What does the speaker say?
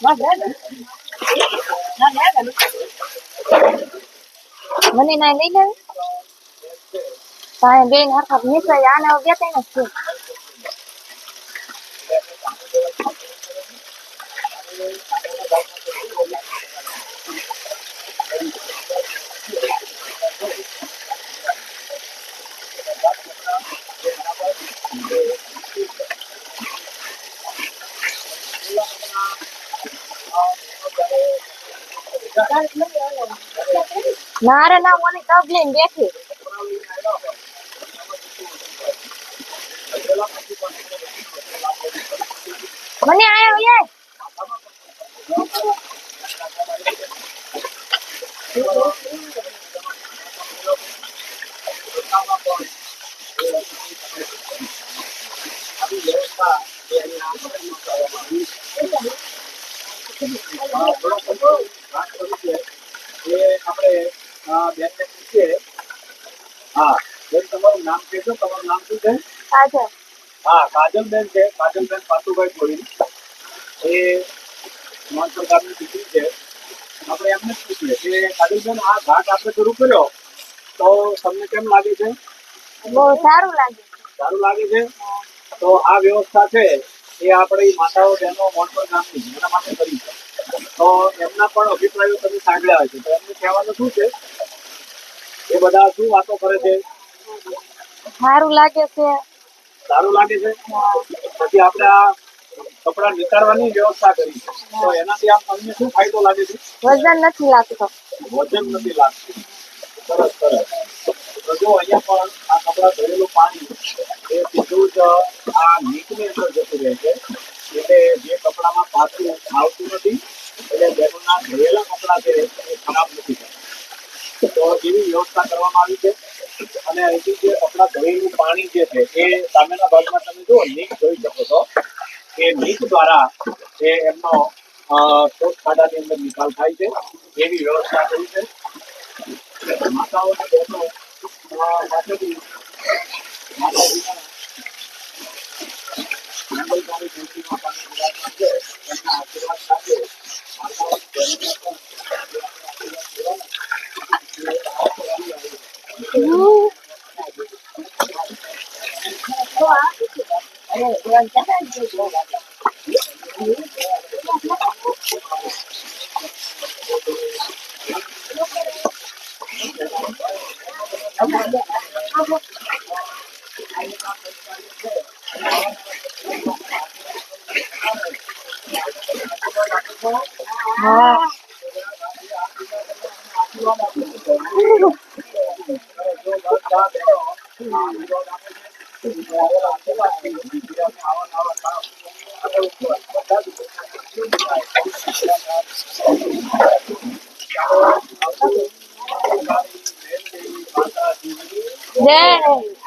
Mas é, né? ಮನೆಯಲ್ಲಿ ಬೇಗ ಹದಿನೈದು ಯಾನ ಹೋಗ್ಯತೆ ನಕ್ಕು Thank you. છે ના મને તબ લઈને બેઠી. મને આયો યે આપણે બેનને પૂછીએ. હા બેન તમારું નામ કહેશો તમારું નામ શું છે? હા કાજલબેન છે. કાજલબેન પાતુભાઈ કોળી એ દીકરી છે. આપણે એમને જ પૂછીએ કે કાજલબેન આ ઘાટ આપણે શરૂ કર્યો? તો તમને કેમ લાગે છે? બહુ સારું લાગે. સારું લાગે છે? તો આ વ્યવસ્થા છે એ આપણે માતાઓ બહેનો મોનસર ગામની એના માટે કરી છે તો એમના પણ અભિપ્રાયો તમે સાંભળ્યા છે તો એમને કહેવાનું શું છે? બધા શું વાતો કરે છે? સારું લાગે છે. સારું લાગે છે? પછી આપણે આ કપડા નીકાળવાની વ્યવસ્થા કરી. તો એનાથી આપ તમને શું ફાયદો લાગે છે? વજન નથી લાગતો. વજન નથી લાગતું. સરસ સરસ. તો જો અહીંયા પણ આ કપડા ધોયેલું પાણી એ સીધું જ આ નીકની અંદર જતું રહે છે. એટલે જે કપડામાં પાછું આવતું નથી એટલે બેનોના ધોયેલા કપડા છે એ ખરાબ નથી થતા તો એવી વ્યવસ્થા કરવામાં આવી છે અને અહીંથી જે આપણા ધોયેલું પાણી જે છે, એ સામેના ભાગમાં તમે જુઓ લીક જોઈ શકો છો એ લીક દ્વારા એ એમનો શોધ ખાડાની અંદર નિકાલ થાય છે, એવી વ્યવસ્થા કરી છે. માતાઓ બહેનો મુલાકાત છે આશીર્વાદ સાથે માતાઓ Wow. జై